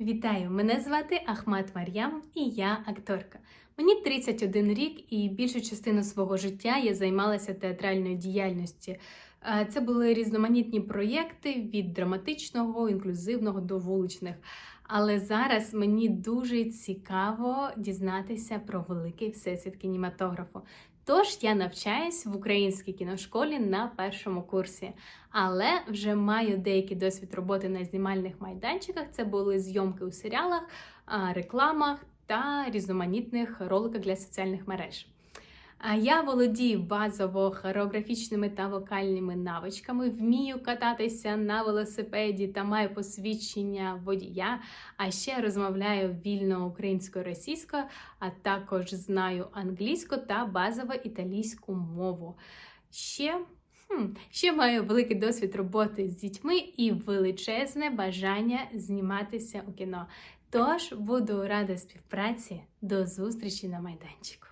Вітаю! Мене звати Ахмат Мар'ям і я акторка. Мені 31 рік, і більшу частину свого життя я займалася театральною діяльністю. Е, Це були різноманітні проєкти від драматичного, інклюзивного до вуличних. Але зараз мені дуже цікаво дізнатися про великий всесвіт кінематографу. Тож я навчаюсь в українській кіношколі на першому курсі, але вже маю деякий досвід роботи на знімальних майданчиках. Це були зйомки у серіалах, рекламах та різноманітних роликах для соціальних мереж. А Я володію базово хореографічними та вокальними навичками, вмію кататися на велосипеді та маю посвідчення водія, а ще розмовляю вільно українською російською, а також знаю англійську та базово італійську мову. Ще, хм, ще маю великий досвід роботи з дітьми і величезне бажання зніматися у кіно. Тож буду рада співпраці. До зустрічі на майданчику.